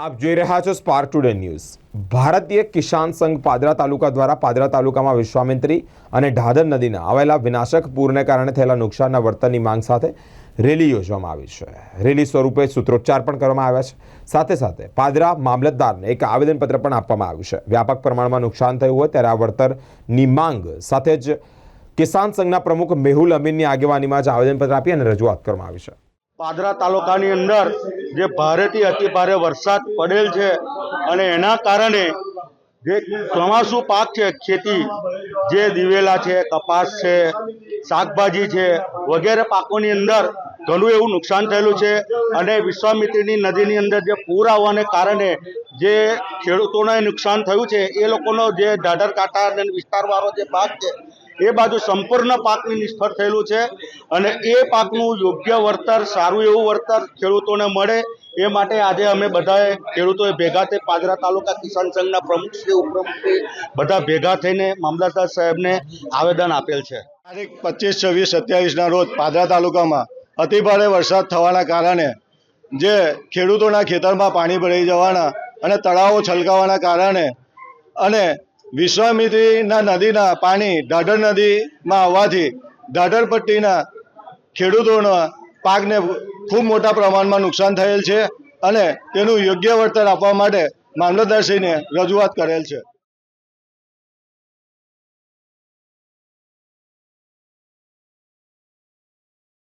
આપ જોઈ રહ્યા છો સ્પાર્ક ટુડે ન્યૂઝ ભારતીય કિસાન સંઘ પાદરા તાલુકા દ્વારા પાદરા તાલુકામાં વિશ્વામિત્રી અને ઢાદર નદીના આવેલા વિનાશક પૂરને કારણે થયેલા નુકસાનના વળતરની માંગ સાથે રેલી યોજવામાં આવી છે. રેલી સ્વરૂપે સૂત્રોચ્ચાર પણ કરવામાં આવ્યા છે. સાથે સાથે પાદરા મામલતદારને એક આવેદનપત્ર પણ આપવામાં આવ્યું છે. વ્યાપક પ્રમાણમાં નુકસાન થયું હોય ત્યારે આ વળતરની માંગ સાથે જ કિસાન સંઘના પ્રમુખ મેહુલ અમીનની આગેવાનીમાં જ આવેદનપત્ર આપી અને રજૂઆત કરવામાં આવી છે. પાદરા તાલુકાની અંદર જે ભારેથી અતિ ભારે વરસાદ પડેલ છે અને એના કારણે જે ચોમાસુ પાક છે, ખેતી જે દિવેલા છે, કપાસ છે, શાકભાજી છે, વગેરે પાકોની અંદર ઘણું એવું નુકસાન થયેલું છે અને વિશ્વામિત્રીની નદીની અંદર જે પૂર આવવાને કારણે જે ખેડૂતોને નુકસાન થયું છે, એ લોકોનો જે દાઢર કાંઠા અને વિસ્તારવાળો જે પાક છે એ બાજુ સંપૂર્ણ પાકની નિષ્ફળ થયેલું છે અને એ પાકનું યોગ્ય વળતર, સારું એવું વળતર ખેડૂતોને મળે એ માટે આજે અમે બધાએ ખેડૂતોએ ભેગા થઈ પાદરા તાલુકા કિસાન સંઘના પ્રમુખ શ્રી, ઉપપ્રમુખશ્રી બધા ભેગા થઈને મામલતદાર સાહેબને આવેદન આપેલ છે. તારીખ પચીસ, છવ્વીસ, સત્યાવીસના રોજ પાદરા તાલુકામાં અતિભારે વરસાદ થવાના કારણે જે ખેડૂતોના ખેતરમાં પાણી ભરાઈ જવાના અને તળાવો છલકાવાના કારણે અને વિશ્વામિત્રીના નદીના પાણી ઢાઢર નદીમાં આવવાથી ઢાઢર પટ્ટીના ખેડૂતોના પાકને ખૂબ મોટા પ્રમાણમાં નુકસાન થયેલ છે અને તેનું યોગ્ય વળતર આપવા માટે મામલતદારશ્રીને રજૂઆત કરેલ છે.